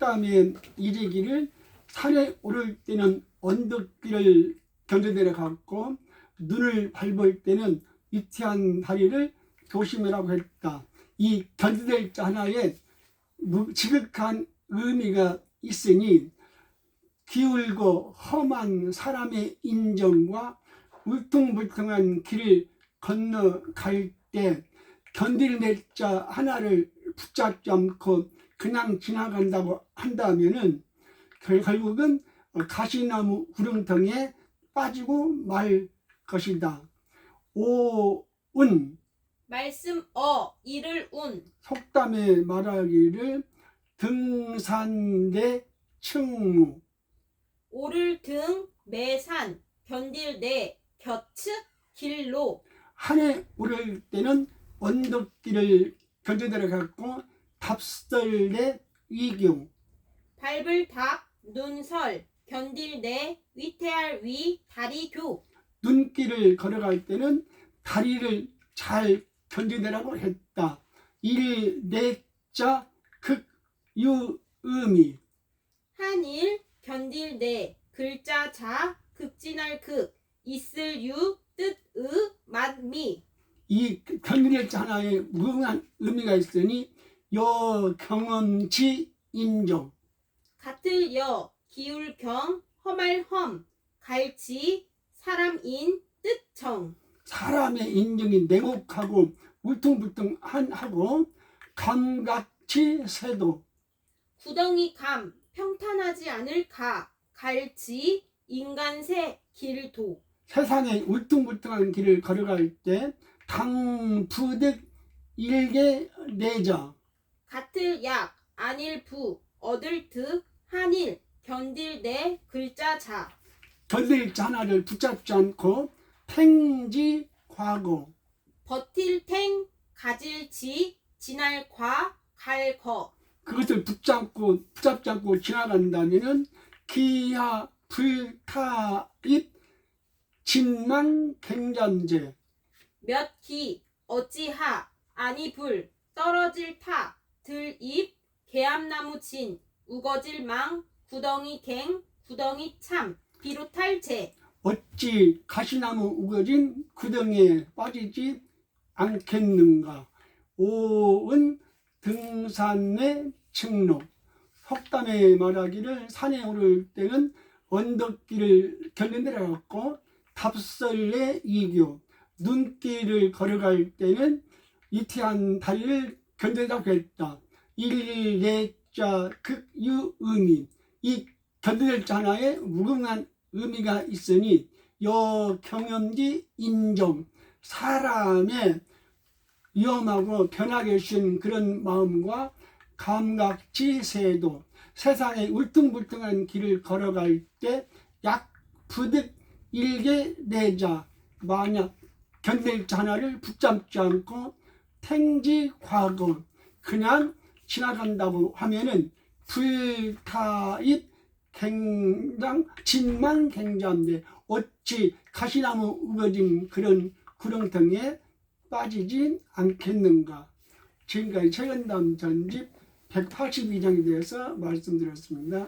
속담에 이르기를 산에 오를 때는 언덕길을 견뎌내려 갔고 눈을 밟을 때는 위태한 다리를 조심하라고 했다. 이 견뎌낼 자 하나에 무- 지극한 의미가 있으니 기울고 험한 사람의 인정과 울퉁불퉁한 길을 건너갈 때 견딜 자 하나를 붙잡지 않고 그냥 지나간다고 한다면은 결- 결국은 가시나무 구렁텅이에 빠지고 말 것이다. 오은. 말씀 어 이를 운. 속담에 말하기를 등산대 층무. 오를 등 매산 견딜 내 곁측 길로. 한해 오를 때는 언덕길을 견뎌내려 갔고 답설대 위경. 밟을 닭 눈설 견딜 내 위태할 위 다리 교. 눈길을 걸어갈 때는 다리를 잘 견뎌내라고 했다. 일, 내자, 극, 유, 음이. 한일 견딜 내 글자 자 극진할 극 있을 유 뜻의 만미. 이 견뎌낼 자 하나에 무궁한 의미가 있으니 여, 경험치, 인정 같을 여 기울 경 험할 험 갈치 사람인 뜻정. 사람의 인정이 냉혹하고 울퉁불퉁하고 감각치, 세도. 구덩이 감 평탄하지 않을 가 갈치 인간새 길도. 세상에 울퉁불퉁한 길을 걸어갈 때 당부득 일개 내자 같을 약 안일 부 얻을 득 한일 견딜 내 글자 자. 견딜 자 하나를 붙잡지 않고 팽지 과거. 버틸 탱 가질 지 지날 과 갈 거. 그것을 붙잡고 붙잡지 않고 지나간다면은 기하 불타입 진만 갱잔제. 몇 기 어찌하 아니 불 떨어질 타 들입 개암나무 진 우거질 망 구덩이 갱 구덩이 참 비롯할 제 어찌 가시나무 우거진 구덩이에 빠지지 않겠는가? 오은 등산의 층로. 속담에 말하기를 산에 오를 때는 언덕길을 견뎌내려갔고 답설의 이교. 눈길을 걸어갈 때는 이태한 다리를 견뎌내라고 했다. 일례자 극유의미. 이 견뎌낼 자 하나에 무궁한 의미가 있으니 여 경험기 인정. 사람의 위험하고 변하게 주신 그런 마음과 감각지 세도 세상에 울퉁불퉁한 길을 걸어갈 때 약 부득 일개 내자. 만약 견딜 자 하나를 붙잡지 않고 탱지 과거 그냥 지나간다고 하면은 불타입 갱장 진만 갱자인데 어찌 가시나무 우거진 그런 구렁텅이에 빠지진 않겠는가 지금까지 최근담 전집 182장에 대해서 말씀드렸습니다.